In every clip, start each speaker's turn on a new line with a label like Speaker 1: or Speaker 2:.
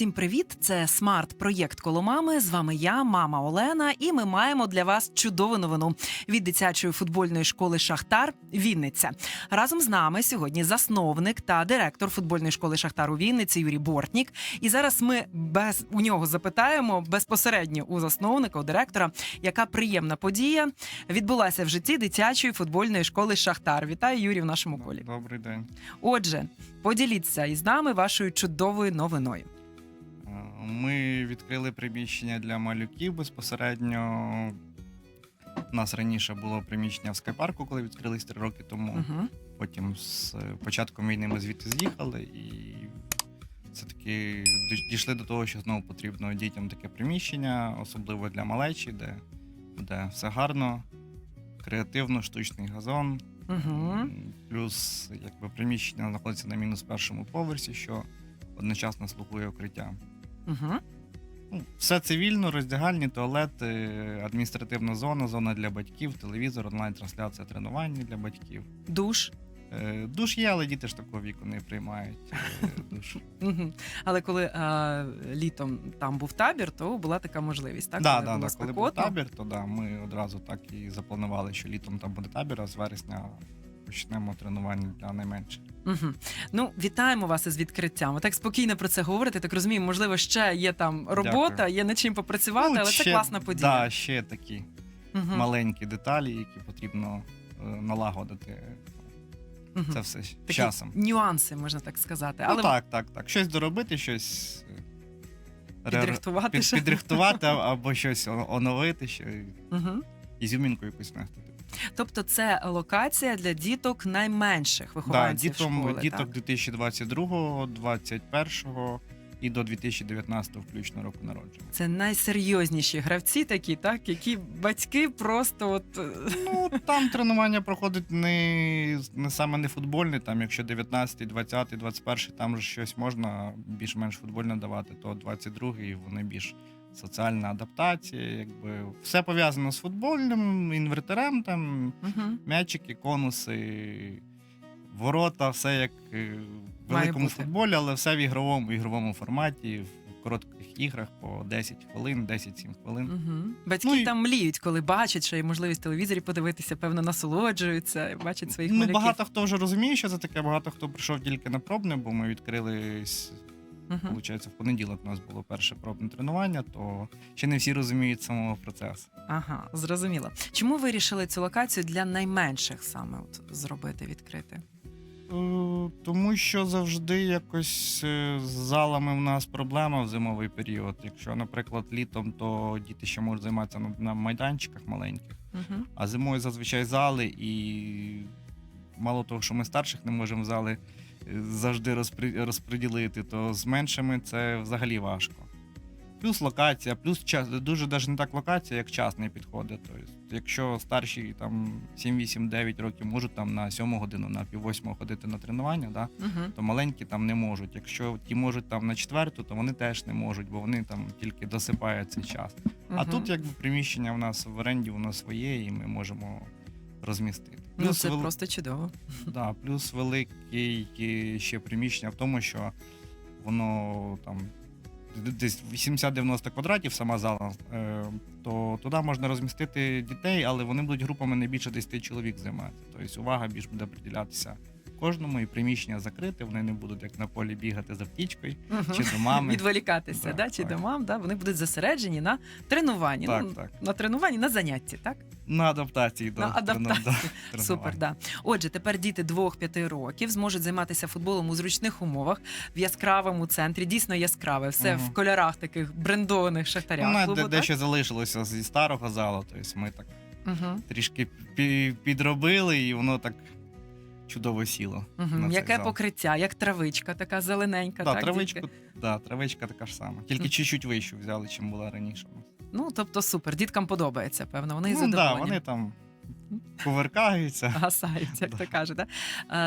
Speaker 1: Всім привіт! Це смарт-проєкт коло мами. З вами я, мама Олена, і ми маємо для вас чудову новину від дитячої футбольної школи Шахтар Вінниця. Разом з нами сьогодні засновник та директор футбольної школи Шахтар у Вінниці Юрій Бортнік. І зараз ми без у нього запитаємо безпосередньо у засновника, у директора, яка приємна подія відбулася в житті дитячої футбольної школи Шахтар. Вітаю Юрій в нашому колі.
Speaker 2: Добрий день.
Speaker 1: Отже, поділіться із нами вашою чудовою новиною.
Speaker 2: Ми відкрили приміщення для малюків безпосередньо. У нас раніше було приміщення в скайпарку, коли відкрились три роки тому.
Speaker 1: Угу.
Speaker 2: Потім з початком війни ми звідти з'їхали і все-таки дійшли до того, що знову потрібно дітям таке приміщення, особливо для малечі, де, де все гарно, креативно, штучний газон.
Speaker 1: Угу.
Speaker 2: Плюс якби приміщення знаходиться на мінус першому поверсі, що одночасно слугує укриття.
Speaker 1: Угу.
Speaker 2: Ну, все цивільно, роздягальні, туалети, адміністративна зона, зона для батьків, телевізор, онлайн-трансляція тренування для батьків.
Speaker 1: Душ.
Speaker 2: Е, Душ є, але діти ж такого віку не приймають е, душ.
Speaker 1: Угу. Але коли е, літом там був табір, то була така можливість. Так,
Speaker 2: да,
Speaker 1: коли
Speaker 2: да,
Speaker 1: було
Speaker 2: да, коли був
Speaker 1: спекотно.
Speaker 2: табір, то да, ми одразу так і запланували, що літом там буде табір, а з вересня почнемо тренування для найменших.
Speaker 1: Угу. Ну, вітаємо вас із відкриттям. Ви так спокійно про це говорите. Так розумію, можливо, ще є там робота,
Speaker 2: Дякую.
Speaker 1: є над чим попрацювати,
Speaker 2: Ну,
Speaker 1: але це класна подія.
Speaker 2: Да, ще такі
Speaker 1: Угу.
Speaker 2: маленькі деталі, які потрібно е, налагодити.
Speaker 1: Угу.
Speaker 2: Це все з
Speaker 1: Такі
Speaker 2: часом.
Speaker 1: нюанси, можна так сказати.
Speaker 2: Ну так, так, так. Щось доробити, щось е, ре-
Speaker 1: підрихтувати
Speaker 2: під,
Speaker 1: ще.
Speaker 2: підрихтувати а- або щось о- оновити, що
Speaker 1: Угу.
Speaker 2: ізюмінку якусь внести.
Speaker 1: Тобто, це локація для діток найменших
Speaker 2: Да,
Speaker 1: вихованців
Speaker 2: дітом,
Speaker 1: школи.
Speaker 2: діток
Speaker 1: так?
Speaker 2: 2022, 2021 і до 2019 включно року народження.
Speaker 1: Це найсерйозніші гравці, такі, так, які батьки просто от е,
Speaker 2: Ну, там тренування проходить не, не саме не футбольне, там якщо 19, 20, 21, там ж щось можна більш-менш футбольне давати, то 22 вони більш соціальна адаптація, якби все пов'язано з футбольним, інвертерем, там
Speaker 1: угу.
Speaker 2: м'ячики, конуси, ворота, все як е, в великому футболі, але все в ігровому, в ігровому форматі, в коротких іграх по 10 хвилин, 10-7 хвилин.
Speaker 1: Угу. Батьки
Speaker 2: Ну і-
Speaker 1: там мліють, коли бачать, що є можливість телевізорі подивитися, певно, насолоджуються, бачать своїх
Speaker 2: Ну,
Speaker 1: малюків.
Speaker 2: багато хто вже розуміє, що це таке, багато хто прийшов тільки на пробне, бо ми відкрились, Виходить, в понеділок у нас було перше пробне тренування, то ще не всі розуміють самого процесу.
Speaker 1: Ага, зрозуміло. Чому ви вирішили цю локацію для найменших саме от зробити, відкрити?
Speaker 2: Е, Тому що завжди якось е, з залами в нас проблема в зимовий період. Якщо, наприклад, літом, то діти ще можуть займатися на, на майданчиках маленьких,
Speaker 1: Угу.
Speaker 2: а зимою зазвичай зали, і мало того, що ми старших не можемо в зали завжди розподілити, то з меншими це взагалі важко. Плюс локація, плюс час, дуже навіть не так локація, як час не підходить. Тобто, якщо старші там 7-8-9 років можуть там на 7 годину, на пів восьмого ходити на тренування, да,
Speaker 1: Угу.
Speaker 2: то маленькі там не можуть. Якщо ті можуть там на четверту, то вони теж не можуть, бо вони там тільки досипають цей час. А тут якби приміщення в нас в оренді, воно своє, і ми можемо розмістити.
Speaker 1: Ну, це
Speaker 2: вел-
Speaker 1: просто чудово.
Speaker 2: да, плюс великий ще приміщення в тому, що воно там десь 80-90 квадратів, сама зала, е, то туди можна розмістити дітей, але вони будуть групами не більше 10 чоловік займати. Тобто увага більш буде приділятися кожному, і приміщення закрите, вони не будуть як на полі бігати за птічкою
Speaker 1: Мгм.
Speaker 2: чи до мами.
Speaker 1: Відволікатися,
Speaker 2: Да,
Speaker 1: да, чи
Speaker 2: так.
Speaker 1: до мам, да? вони будуть зосереджені на тренуванні.
Speaker 2: Так,
Speaker 1: ну,
Speaker 2: так.
Speaker 1: На тренуванні, на занятті, так?
Speaker 2: На адаптації до
Speaker 1: На адаптації.
Speaker 2: до тренувань.
Speaker 1: Супер, да. Отже, тепер діти 2-5 років зможуть займатися футболом у зручних умовах в яскравому центрі. Дійсно яскраве, все
Speaker 2: Мгм.
Speaker 1: в кольорах таких брендованих шахтаря.
Speaker 2: Ну,
Speaker 1: клубу,
Speaker 2: де,
Speaker 1: так?
Speaker 2: дещо залишилося зі старого залу, тобто ми так
Speaker 1: Угу.
Speaker 2: трішки підробили, і воно так чудово сіло.
Speaker 1: Угу.
Speaker 2: на цей
Speaker 1: Яке
Speaker 2: зал.
Speaker 1: покриття, як травичка, така зелененька.
Speaker 2: Да,
Speaker 1: так,
Speaker 2: травичку, да, травичка така ж сама. Тільки
Speaker 1: Мгм.
Speaker 2: чуть-чуть вищу взяли, чим була раніше. у нас.
Speaker 1: Ну, тобто супер, діткам подобається, певно. Вони і
Speaker 2: ну, да,
Speaker 1: задоволені.
Speaker 2: вони там Кувиркаються.
Speaker 1: Гасають, як
Speaker 2: Да.
Speaker 1: то кажуть. Да?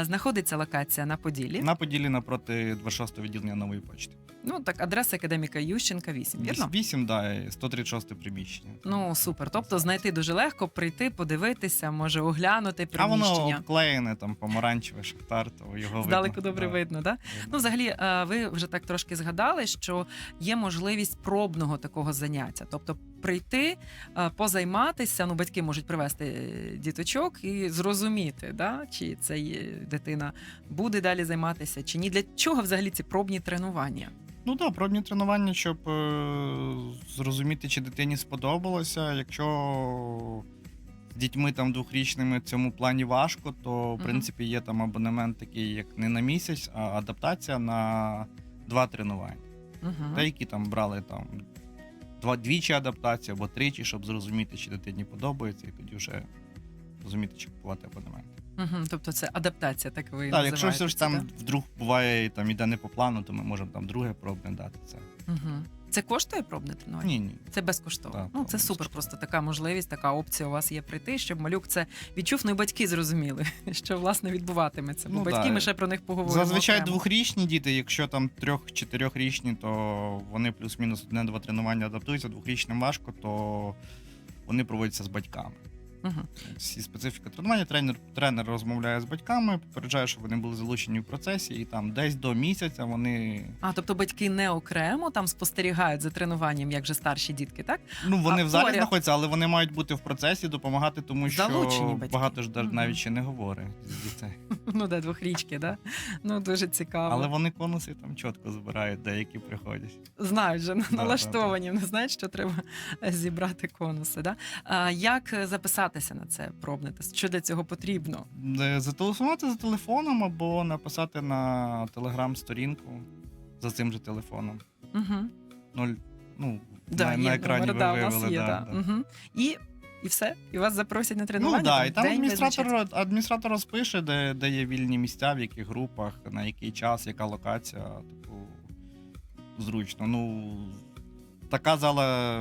Speaker 1: Е, Знаходиться локація на Поділлі.
Speaker 2: На поділі напроти 26 відділення нової почти.
Speaker 1: Ну так, адреса академіка Ющенка 8, вірно?
Speaker 2: 8, да, і 136 приміщення.
Speaker 1: Ну супер. Тобто знайти дуже легко, прийти, подивитися, може оглянути
Speaker 2: а воно
Speaker 1: приміщення.
Speaker 2: обклеєне, там помаранчеве шахтар, то його
Speaker 1: Здалеку
Speaker 2: видно.
Speaker 1: добре
Speaker 2: Да.
Speaker 1: видно, да? Ну, взагалі, е, ви вже так трошки згадали, що є можливість пробного такого заняття. Тобто прийти, е, позайматися. Ну, батьки можуть привезти е, діточок і зрозуміти, да? чи є дитина буде далі займатися, чи ні. Для чого взагалі ці пробні тренування?
Speaker 2: Ну так, пробні тренування, щоб е, зрозуміти, чи дитині сподобалося. Якщо з дітьми там двохрічними в цьому плані важко, то в принципі є там абонемент такий, як не на місяць, а адаптація на два тренування.
Speaker 1: Угу.
Speaker 2: Деякі там брали там двічі адаптацію або тричі, щоб зрозуміти, чи дитині подобається, і тоді вже розуміти, чи купувати абонемент.
Speaker 1: Угу. Тобто це адаптація, так ви
Speaker 2: Так, якщо все ж
Speaker 1: там
Speaker 2: там вдруг буває там іде не по плану, то ми можемо там друге пробне дати це.
Speaker 1: Угу. Це коштує пробне тренування?
Speaker 2: Ні, ні.
Speaker 1: Це безкоштовно.
Speaker 2: Так,
Speaker 1: ну це супер. Просто така можливість, така опція у вас є прийти, щоб малюк це відчув. Ну і батьки зрозуміли, що власне відбуватиметься. Бо
Speaker 2: Ну,
Speaker 1: батьки
Speaker 2: да.
Speaker 1: ми ще про них поговоримо.
Speaker 2: Зазвичай
Speaker 1: окремо.
Speaker 2: двохрічні діти, якщо там трьох-чотирьохрічні, то вони плюс-мінус одне-два тренування адаптуються. Двохрічним важко, то вони проводяться з батьками. Всі специфіка тренування. Тренер, тренер розмовляє з батьками, попереджає, щоб вони були залучені в процесі, і там десь до місяця вони.
Speaker 1: А тобто батьки не окремо там спостерігають за тренуванням, як же старші дітки, так?
Speaker 2: Ну, вони
Speaker 1: А
Speaker 2: в залі
Speaker 1: поряд?
Speaker 2: знаходяться, але вони мають бути в процесі, допомагати, тому що
Speaker 1: Залучені батьки.
Speaker 2: багато ж навіть ще не говорить з дітей.
Speaker 1: Ну де двохрічки, да? Ну дуже цікаво.
Speaker 2: Але вони конуси там чітко збирають, деякі приходять.
Speaker 1: знають
Speaker 2: да,
Speaker 1: налаштовані, вони знають, що треба зібрати конуси. Да? Як е, записатися на це пробне тест? Що для цього потрібно?
Speaker 2: Е, Зателефонувати за телефоном або написати на телеграм-сторінку за цим же телефоном.
Speaker 1: Угу.
Speaker 2: Ноль, ну,
Speaker 1: Да,
Speaker 2: на,
Speaker 1: є
Speaker 2: на екрані
Speaker 1: номер,
Speaker 2: ви
Speaker 1: да, у нас є,
Speaker 2: да,
Speaker 1: да.
Speaker 2: да.
Speaker 1: Угу. І, і все. І вас запросять на тренування.
Speaker 2: Ну да, і там адміністратор, адміністратор розпише, де, де є вільні місця, в яких групах, на який час, яка локація, типу, зручно. Ну, така зала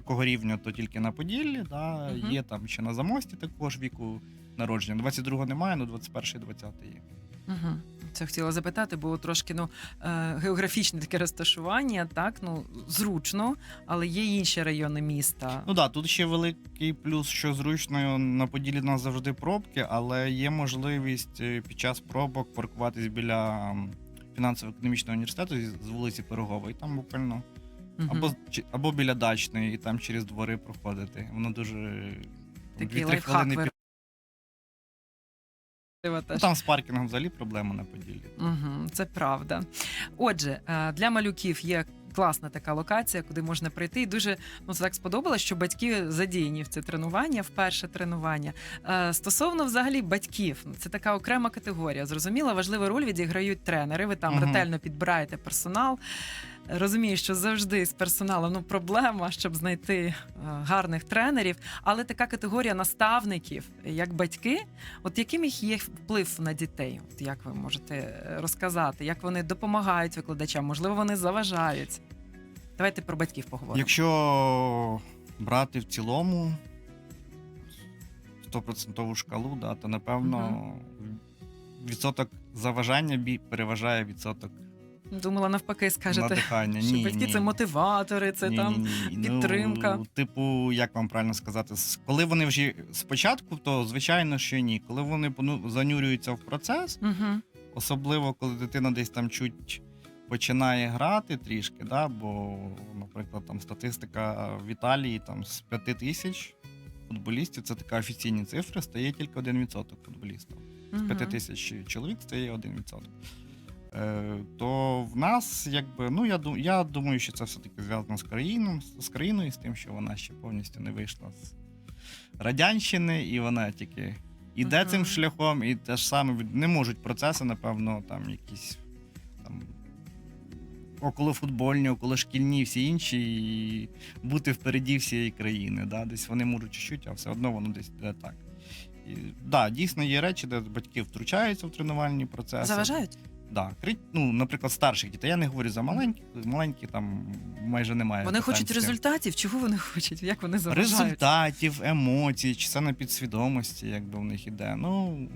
Speaker 2: такого рівня, то тільки на Поділлі, да,
Speaker 1: Мгм.
Speaker 2: є там ще на замості також віку народження. 22-го немає, ну 21-й, 20-й є.
Speaker 1: Угу. Це хотіла запитати, бо трошки ну е, географічне таке розташування, так ну зручно, але є інші райони міста.
Speaker 2: Ну так, да, тут ще великий плюс, що зручно на Поділі у нас завжди пробки, але є можливість е, під час пробок паркуватись біля м, фінансово-економічного університету з- з вулиці Пирогової, там буквально,
Speaker 1: Мгм.
Speaker 2: або, чи- або біля дачної, і там через двори проходити. Воно дуже
Speaker 1: Такий
Speaker 2: 2-3
Speaker 1: лайфхак
Speaker 2: хвилини.
Speaker 1: ви
Speaker 2: пі- Ну,
Speaker 1: теж.
Speaker 2: там з паркінгом взагалі проблема на Поділлі.
Speaker 1: Угу, це правда. Отже, е, для малюків є. Класна така локація, куди можна прийти. І дуже ну це так сподобалось, що батьки задіяні в це тренування, в перше тренування. Е, стосовно взагалі батьків, це така окрема категорія. Зрозуміло, важливу роль відіграють тренери. Ви там
Speaker 2: Мгм.
Speaker 1: ретельно підбираєте персонал. Розумію, що завжди з персоналом ну проблема, щоб знайти е, гарних тренерів. Але така категорія наставників, як батьки, от яким їх є вплив на дітей? От як ви можете е, розказати, як вони допомагають викладачам? Можливо, вони заважають. Давайте про батьків поговоримо.
Speaker 2: Якщо брати в цілому 100% шкалу, да, то напевно відсоток заважання переважає відсоток
Speaker 1: Думала, навпаки, скажете,
Speaker 2: надихання.
Speaker 1: що
Speaker 2: Ні,
Speaker 1: батьки
Speaker 2: ні.
Speaker 1: це мотиватори, це
Speaker 2: Ні,
Speaker 1: там.
Speaker 2: ні, ні.
Speaker 1: підтримка.
Speaker 2: Ну, типу, як вам правильно сказати, коли вони вже спочатку, то звичайно, що ні. Коли вони ну, занурюються в процес,
Speaker 1: Угу.
Speaker 2: особливо коли дитина десь там чуть починає грати трішки, да, бо, наприклад, там статистика в Італії там з 5 тисяч футболістів, це така офіційні цифри, стає тільки 1% футболістів. З 5 тисяч чоловік стає 1%. Е, то в нас, якби, ну я, ду- я думаю, що це все-таки зв'язано з країною, з країною, з тим, що вона ще повністю не вийшла з радянщини, і вона тільки іде
Speaker 1: Мгм.
Speaker 2: цим шляхом, і те ж саме не можуть процеси, напевно, там якісь там. Околофутбольні, околошкільні, всі інші, і бути впереді всієї країни. Да? Десь вони можуть чуть-чуть, а все одно воно десь йде так. І, да, дійсно є речі, де батьки втручаються в тренувальні процеси.
Speaker 1: Заважають?
Speaker 2: Да, кри- ну, наприклад, старших дітей. Я не говорю за маленьких, маленькі там майже немає.
Speaker 1: Вони
Speaker 2: питань
Speaker 1: хочуть
Speaker 2: з цим.
Speaker 1: результатів. Чого вони хочуть? Як вони заважають?
Speaker 2: результатів, емоцій, чи це на підсвідомості, якби в них іде. Ну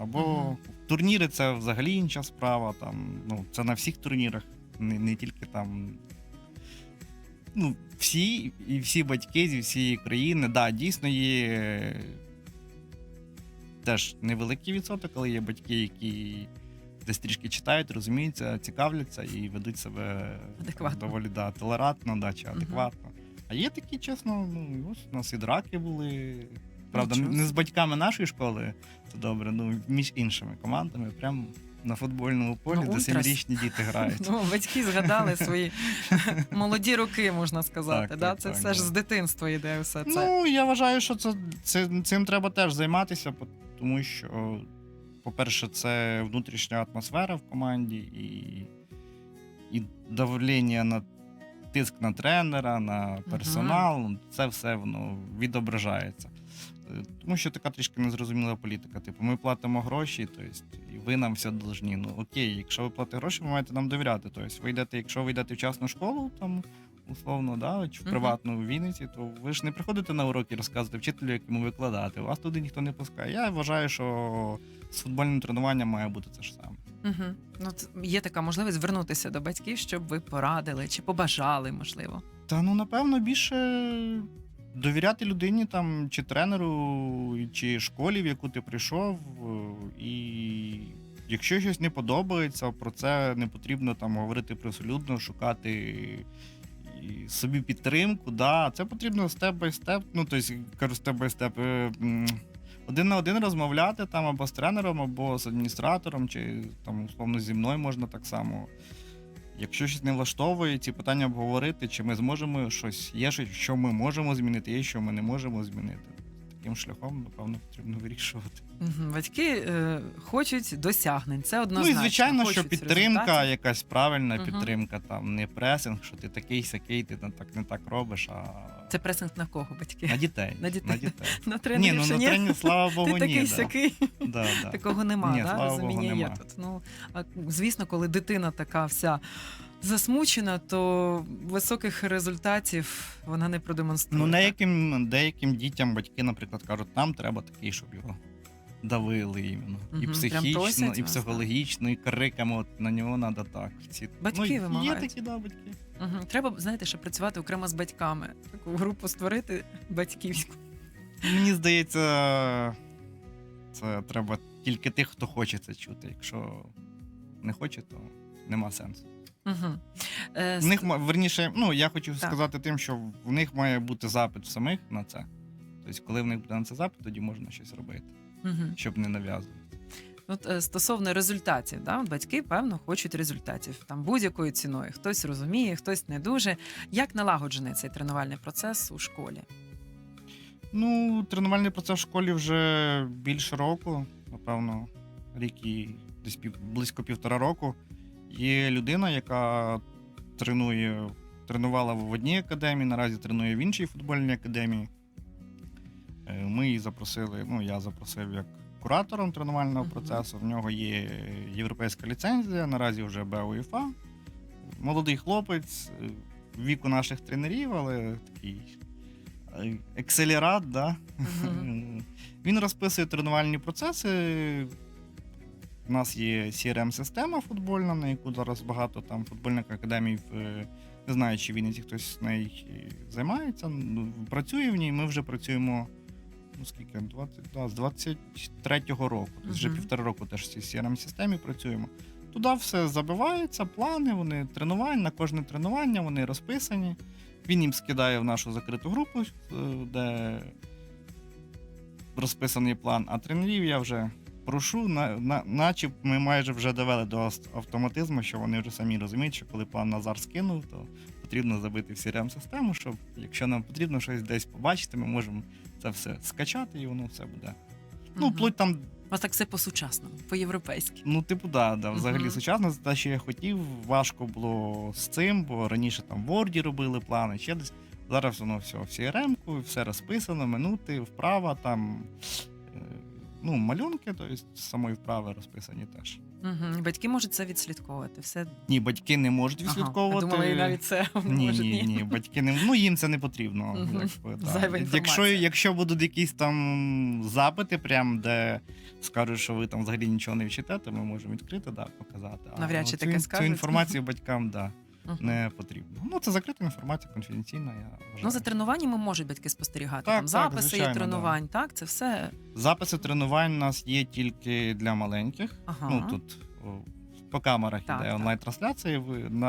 Speaker 2: або
Speaker 1: Мгм.
Speaker 2: турніри це взагалі інша справа. Там, ну, це на всіх турнірах, не, не тільки там. Ну, всі і всі батьки зі всієї країни, да, дійсно є теж невеликий відсоток, але є батьки, які десь трішки читають, розуміються, цікавляться і ведуть себе
Speaker 1: Адекватно.
Speaker 2: доволі да, толерантно, да, чи адекватно. А є такі, чесно, ну ось у нас і драки були. Правда,
Speaker 1: Нічого
Speaker 2: не з батьками нашої школи, це добре, ну між іншими командами, прямо на футбольному полі,
Speaker 1: Ну,
Speaker 2: де семирічні діти грають.
Speaker 1: Ну, батьки згадали свої молоді роки, можна сказати.
Speaker 2: Так,
Speaker 1: да?
Speaker 2: так,
Speaker 1: Це
Speaker 2: так,
Speaker 1: все ж з дитинства йде все це.
Speaker 2: Ну, я вважаю, що це, це, цим треба теж займатися, тому що, по-перше, це внутрішня атмосфера в команді і, і давлення на тиск на тренера, на персонал. ну, Це все воно відображається. Е, Тому що така трішки незрозуміла політика. Типу, ми платимо гроші, тобто, і ви нам все должні. Ну окей, якщо ви платите гроші, ви маєте нам довіряти. Тобто, ви йдете, якщо ви йдете в частну школу, там условно, да, чи в
Speaker 1: Мгм.
Speaker 2: приватну в Вінниці, то ви ж не приходите на уроки розказувати вчителю, як йому викладати. Вас туди ніхто не пускає. Я вважаю, що з футбольним тренуванням має бути це ж саме.
Speaker 1: Угу. Ну, є така можливість звернутися до батьків, щоб ви порадили чи побажали, можливо.
Speaker 2: Та ну напевно більше довіряти людині там, чи тренеру, чи школі, в яку ти прийшов. е, І якщо щось не подобається, про це не потрібно там говорити присолюдно, шукати собі підтримку. Да, це потрібно степ бай степ. Ну, тобто, степ бай степ. Один на один розмовляти там або з тренером, або з адміністратором, чи там, условно, зі мною можна так само. Якщо щось не влаштовує, ці питання обговорити, чи ми зможемо щось, є що ми можемо змінити, є що ми не можемо змінити. Таким шляхом, напевно, потрібно вирішувати.
Speaker 1: Угу. Батьки е, хочуть досягнень. Це однозначно.
Speaker 2: ну і звичайно, що підтримка,
Speaker 1: результатів.
Speaker 2: якась правильна
Speaker 1: Мгм.
Speaker 2: підтримка, там не пресинг, що ти такий сякий, ти не так не так робиш, а
Speaker 1: Це пресинг на кого, батьки?
Speaker 2: на дітей.
Speaker 1: На дітей.
Speaker 2: На дітей.
Speaker 1: На
Speaker 2: Ні, ну
Speaker 1: ще
Speaker 2: на
Speaker 1: ні?
Speaker 2: слава Богу,
Speaker 1: Ти
Speaker 2: ні.
Speaker 1: такий сякий.
Speaker 2: Да, да.
Speaker 1: Такого нема,
Speaker 2: Ні,
Speaker 1: да? розуміння є тут. Ну, а, звісно, коли дитина така вся засмучена, то високих результатів вона не продемонструє.
Speaker 2: Ну, деяким, деяким дітям батьки, наприклад, кажуть, нам треба такий, щоб його давили іменно.
Speaker 1: Мгм,
Speaker 2: І
Speaker 1: прям
Speaker 2: психічно, і
Speaker 1: вас,
Speaker 2: психологічно, і криками от на нього треба так. Ці...
Speaker 1: Батьки
Speaker 2: ну, Є
Speaker 1: вимагають.
Speaker 2: такі, да, батьки.
Speaker 1: Угу. Треба, знаєте, ще працювати окремо з батьками. Таку групу створити батьківську.
Speaker 2: Мені здається, це треба тільки тих, хто хоче це чути. Якщо не хоче, то нема сенсу.
Speaker 1: Угу. Е,
Speaker 2: В них ма- верніше, ну я хочу
Speaker 1: Так.
Speaker 2: сказати тим, що в них має бути запит самих на це. Тобто, коли в них буде на це запит, тоді можна щось робити,
Speaker 1: угу.
Speaker 2: щоб не нав'язувати.
Speaker 1: От е, стосовно результатів, да? батьки, певно, хочуть результатів там будь-якою ціною. Хтось розуміє, хтось не дуже. Як налагоджений цей тренувальний процес у школі?
Speaker 2: Ну, тренувальний процес в школі вже більше року, напевно, рік і десь пів, близько півтора року. Є людина, яка тренує, тренувала в одній академії, наразі тренує в іншій футбольній академії. Е, Ми її запросили, ну, я запросив як куратором тренувального процесу. В нього є європейська ліцензія, наразі вже БУЄФА. Молодий хлопець, е, віку наших тренерів, але такий е, екселерат, да? Він розписує тренувальні процеси. У нас є CRM-система футбольна, на яку зараз багато там футбольних академій, е, не знаю, чи в Вінниці хтось з нею е, займається. ну, Працює в ній. Ми вже працюємо ну, скільки, 20, да, з 23-го року. Тобто вже півтора року теж в цій CRM-системі працюємо. Туди все забивається, плани, вони тренування, на кожне тренування вони розписані. Він їм скидає в нашу закриту групу, е, де розписаний план, а тренерів я вже прошу, на, на, наче ми майже вже довели до автоматизму, що вони вже самі розуміють, що коли план Назар скинув, то потрібно забити в crm систему щоб якщо нам потрібно щось десь побачити, ми можемо це все скачати і воно все буде. Ну,
Speaker 1: Мгм.
Speaker 2: вплоть там
Speaker 1: У вас так все по-сучасному, по-європейськи.
Speaker 2: Ну, типу, да, да. Взагалі
Speaker 1: Мгм.
Speaker 2: сучасно те, що я хотів. Важко було з цим, бо раніше там в Word робили плани, ще десь. Зараз воно все в CRM-ку, все розписано, минути, вправа, там Ну, малюнки, тобто з самої вправи розписані теж.
Speaker 1: Угу. Батьки можуть це відслідковувати. Все
Speaker 2: Ні, батьки не можуть
Speaker 1: Ага.
Speaker 2: відслідковувати.
Speaker 1: Я думала, і навіть це
Speaker 2: Ні,
Speaker 1: можуть.
Speaker 2: ні, ні, батьки не ну їм це не потрібно.
Speaker 1: Мгм.
Speaker 2: Якби, да.
Speaker 1: Зайва
Speaker 2: Якщо, якщо будуть якісь там запити, прям де скажуть, що ви там взагалі нічого не вчите, то ми можемо відкрити, да, показати. А
Speaker 1: Навряд чи
Speaker 2: цю,
Speaker 1: таке
Speaker 2: цю інформацію батькам да. Не потрібно. Ну це закрита інформація, конфіденційна. Я вважаю.
Speaker 1: Ну, за тренуваннями можуть батьки спостерігати.
Speaker 2: Так,
Speaker 1: там
Speaker 2: так,
Speaker 1: записи
Speaker 2: звичайно,
Speaker 1: є тренувань, так? Це все.
Speaker 2: Записи тренувань у нас є тільки для маленьких.
Speaker 1: Ага.
Speaker 2: Ну тут по камерах
Speaker 1: Так,
Speaker 2: іде онлайн-трансляція.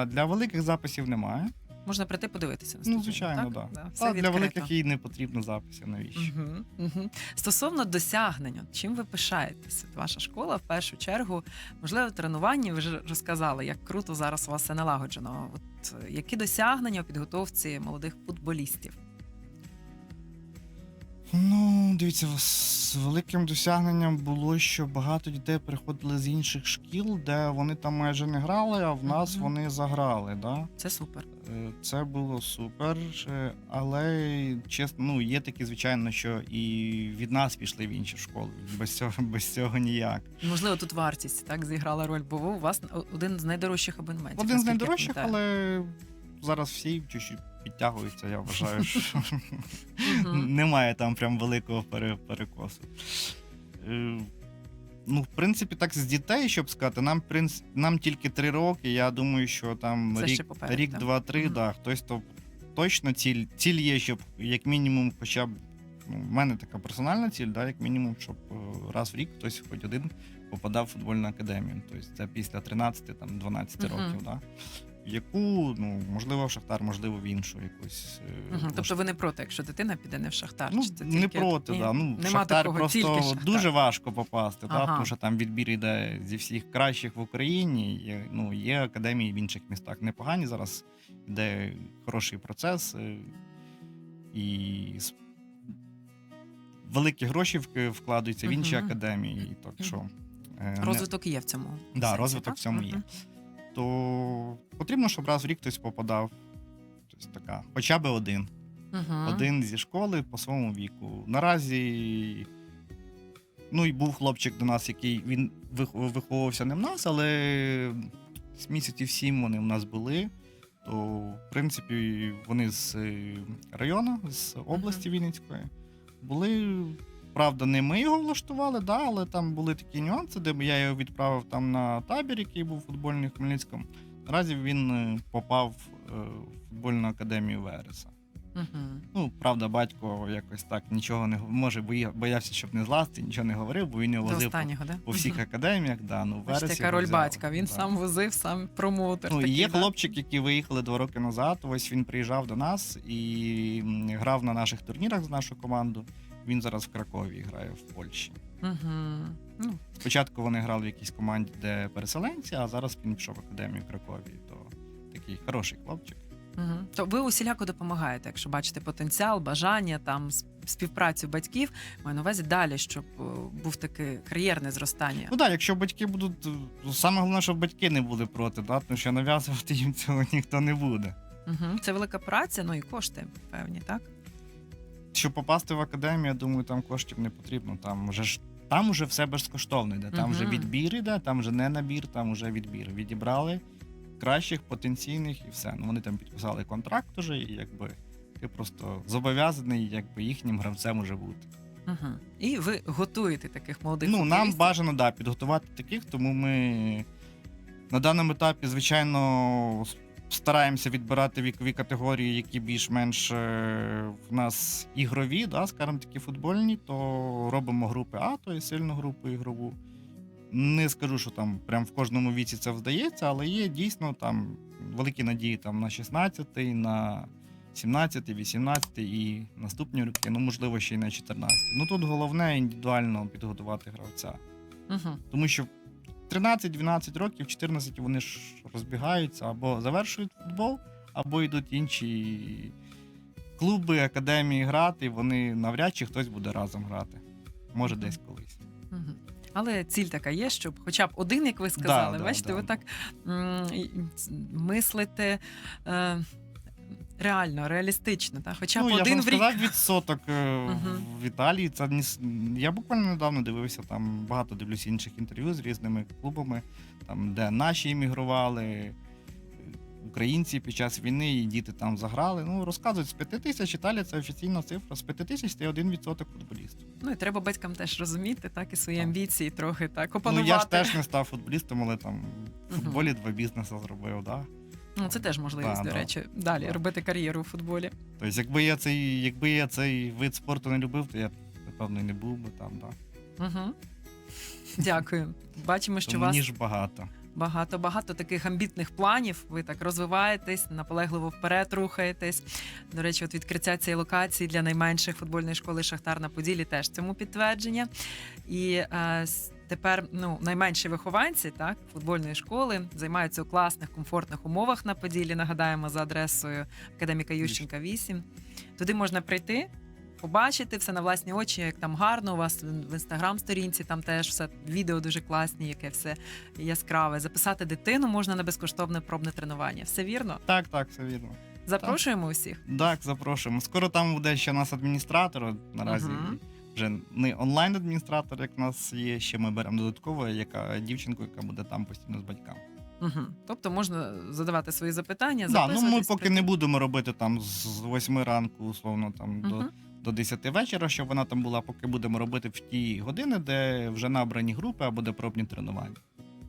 Speaker 2: Для великих записів немає.
Speaker 1: Можна прийти подивитися.
Speaker 2: Ну, звичайно,
Speaker 1: так?
Speaker 2: да.
Speaker 1: Да, все
Speaker 2: Та, для великих їй не потрібно записів, навіщо?
Speaker 1: Угу, угу. Стосовно досягнення, чим ви пишаєтеся? Ваша школа в першу чергу, можливо, тренування. Ви вже розказали, як круто зараз у вас все налагоджено. От е, які досягнення у підготовці молодих футболістів?
Speaker 2: Ну, дивіться, з великим досягненням було, що багато дітей приходили з інших шкіл, де вони там майже не грали, а в нас
Speaker 1: Мгм.
Speaker 2: вони заграли. Да?
Speaker 1: Це супер.
Speaker 2: Е, Це було супер. е, Але чесно, ну є такі, звичайно, що і від нас пішли в інші школи. Без цього, без цього ніяк.
Speaker 1: Можливо, тут вартість так зіграла роль, бо ви у вас один з найдорожчих абонементів.
Speaker 2: Один з
Speaker 1: наскільки я
Speaker 2: найдорожчих,
Speaker 1: пам'ятаю.
Speaker 2: але зараз всі чуть-чуть підтягуються. Я вважаю, що немає там прям великого перекосу. Е, Ну, в принципі, так з дітей, щоб сказати, нам принц... нам тільки три роки. Я думаю, що там
Speaker 1: Це
Speaker 2: рік,
Speaker 1: попереду,
Speaker 2: рік два-три,
Speaker 1: Мгм.
Speaker 2: да, хтось то точно ціль, ціль є, щоб як мінімум, хоча б ну, в мене така персональна ціль, да, як мінімум, щоб е, раз в рік хтось хоч один попадав в футбольну академію. Тобто це після 13 там, 12
Speaker 1: Мгм.
Speaker 2: років. Да, яку, ну, можливо, в Шахтар, можливо, в іншу якусь.
Speaker 1: Мгм. Тобто ви не проти, якщо дитина піде не в шахтар?
Speaker 2: Ну,
Speaker 1: чи це
Speaker 2: не
Speaker 1: тільки-
Speaker 2: проти,
Speaker 1: Ні,
Speaker 2: да. Ну,
Speaker 1: нема
Speaker 2: Шахтар
Speaker 1: такого, тільки
Speaker 2: просто
Speaker 1: Шахтар.
Speaker 2: дуже важко попасти,
Speaker 1: Ага.
Speaker 2: да, тому що там відбір йде зі всіх кращих в Україні. Є, ну, є академії в інших містах непогані зараз, де хороший процес е, і великі гроші вк- вкладаються в інші академії. Так що, е, не-
Speaker 1: Розвиток є в цьому.
Speaker 2: Да,
Speaker 1: сенсі,
Speaker 2: розвиток
Speaker 1: так?
Speaker 2: в цьому є. То потрібно, щоб раз в рік хтось попадав. Тобто така, хоча б один.
Speaker 1: Мгм.
Speaker 2: один зі школи по своєму віку. Наразі. Ну, і був хлопчик до нас, який він виховувався не в нас, але з місяців сім вони в нас були. То, в принципі, вони з е, району, з області Вінницької. Були. Правда, не ми його влаштували, да, але там були такі нюанси, де я його відправив там на табір, який був футбольний в Хмельницькому. Наразі він е, попав е, в футбольну академію Вереса.
Speaker 1: Мгм.
Speaker 2: Ну, правда, батько якось так нічого не може, боявся, щоб не злазти, нічого не говорив, бо він його возив по,
Speaker 1: да?
Speaker 2: по всіх академіях. Да, ну, в
Speaker 1: Бачите,
Speaker 2: Вересі
Speaker 1: яка роль батька. Він
Speaker 2: да.
Speaker 1: сам возив, сам промоутер.
Speaker 2: Ну,
Speaker 1: такий,
Speaker 2: є
Speaker 1: да?
Speaker 2: хлопчик, які виїхали два роки назад. Ось він приїжджав до нас і грав на наших турнірах з нашу команду. Він зараз в Кракові грає в Польщі.
Speaker 1: Мгм. Ну,
Speaker 2: Спочатку вони грали в якійсь команді, де переселенці, а зараз він пішов в академію в Кракові. То такий хороший хлопчик.
Speaker 1: Мгм. То ви усіляко допомагаєте, якщо бачите потенціал, бажання, там співпрацю батьків, маю на увазі далі, щоб е, був таке кар'єрне зростання.
Speaker 2: Ну так, якщо батьки будуть. е, Саме головне, щоб батьки не були проти, да? тому що нав'язувати їм цього ніхто не буде.
Speaker 1: Мгм. Це велика праця, ну і кошти певні, так?
Speaker 2: Щоб попасти в академію, я думаю, там коштів не потрібно. Там вже ж там уже все безкоштовно йде. Там вже
Speaker 1: Мгм.
Speaker 2: відбір йде, там вже не набір, там вже відбір. Відібрали кращих, потенційних і все. Ну вони там підписали контракт уже, і якби ти просто зобов'язаний, якби їхнім гравцем уже бути.
Speaker 1: Угу. І ви готуєте таких молодих
Speaker 2: Ну, нам
Speaker 1: футболістів?
Speaker 2: бажано да, підготувати таких, тому ми на даному етапі, звичайно, стараємося відбирати вікові категорії, які більш-менш е, в нас ігрові, да, скажімо такі футбольні, то робимо групи А, то є сильну групу ігрову. Не скажу, що там прям в кожному віці це вдається, але є дійсно там великі надії там, на 16-й, на 17-й, 18-й і наступні роки, ну можливо, ще й на 14-й. Ну тут головне індивідуально підготувати гравця.
Speaker 1: Угу.
Speaker 2: Тому що 13-12 років, 14 вони ж розбігаються або завершують футбол, або йдуть інші клуби, академії грати, вони навряд чи хтось буде разом грати. Може, десь колись.
Speaker 1: Але ціль така є, щоб хоча б один, як ви сказали,
Speaker 2: да,
Speaker 1: бачите,
Speaker 2: да.
Speaker 1: ви так м, і- мислите е, реально, реалістично, та? хоча б
Speaker 2: ну, я ж
Speaker 1: один
Speaker 2: вам
Speaker 1: в рік.
Speaker 2: сказав відсоток е,
Speaker 1: Мгм.
Speaker 2: в Італії. Це не я буквально недавно дивився там багато дивлюся інших інтерв'ю з різними клубами, там де наші іммігрували. Українці під час війни і діти там заграли. Ну розказують з 5 тисяч Італія це офіційна цифра. З 5 тисяч це 1% футболістів.
Speaker 1: Ну і треба батькам теж розуміти, так і свої
Speaker 2: Так.
Speaker 1: амбіції трохи так
Speaker 2: Ну я ж теж не став футболістом, але там в футболі два бізнеси зробив. Да?
Speaker 1: Ну, це теж можливість,
Speaker 2: Да,
Speaker 1: до
Speaker 2: да.
Speaker 1: речі, далі
Speaker 2: Да.
Speaker 1: робити кар'єру у футболі.
Speaker 2: Тобто, якби я цей, якби я цей вид спорту не любив, то я б, напевно не був би там. Да.
Speaker 1: Угу. Дякую. Бачимо, що
Speaker 2: Тому
Speaker 1: вас
Speaker 2: ніж багато.
Speaker 1: багато багато таких амбітних планів. Ви так розвиваєтесь, наполегливо вперед рухаєтесь. До речі, от відкриття цієї локації для найменших футбольної школи Шахтар на Поділі теж цьому підтвердження. І е, тепер ну, найменші вихованці так, футбольної школи займаються у класних, комфортних умовах на Поділі. Нагадаємо за адресою академіка Ющенка 8. Туди можна прийти. Побачити все на власні очі, як там гарно у вас в інстаграм-сторінці, там теж все відео дуже класні, яке все яскраве. Записати дитину можна на безкоштовне пробне тренування. Все вірно?
Speaker 2: Так, так, все вірно.
Speaker 1: Запрошуємо усіх.
Speaker 2: Так, запрошуємо. Скоро там буде ще у нас адміністратор. Наразі
Speaker 1: Мгм.
Speaker 2: Вже не онлайн-адміністратор, як у нас є. Ще ми беремо додатково, яка дівчинку, яка буде там постійно з батьками.
Speaker 1: Угу. Тобто можна задавати свої запитання,
Speaker 2: Да, ну ми поки не будемо робити там з 8 ранку, условно, там до,
Speaker 1: Мгм.
Speaker 2: до 10 вечора, щоб вона там була, поки будемо робити в ті години, де вже набрані групи або де пробні тренування.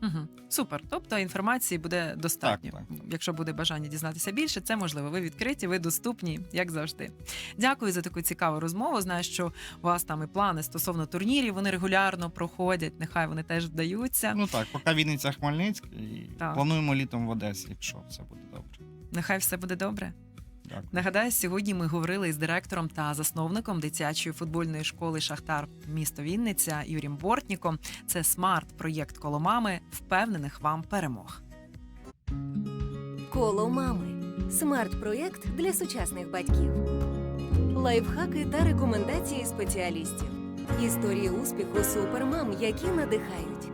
Speaker 1: Угу. Супер. Тобто інформації буде достатньо.
Speaker 2: Так,
Speaker 1: Якщо буде бажання дізнатися більше, це можливо. Ви відкриті, ви доступні, як завжди. Дякую за таку цікаву розмову. Знаю, що у вас там і плани стосовно турнірів, вони регулярно проходять. Нехай вони теж вдаються.
Speaker 2: Ну так, поки Вінниця Хмельницьк і
Speaker 1: Так.
Speaker 2: плануємо літом в Одесі, якщо все буде добре.
Speaker 1: Нехай все буде добре.
Speaker 2: Дякую.
Speaker 1: Нагадаю, сьогодні ми говорили із директором та засновником дитячої футбольної школи Шахтар місто Вінниця Юрієм Бортніком. Це смарт-проєкт коло мами. Впевнених вам перемог.
Speaker 3: Коло мами. Смарт-проєкт для сучасних батьків. Лайфхаки та рекомендації спеціалістів. Історії успіху супермам, які надихають.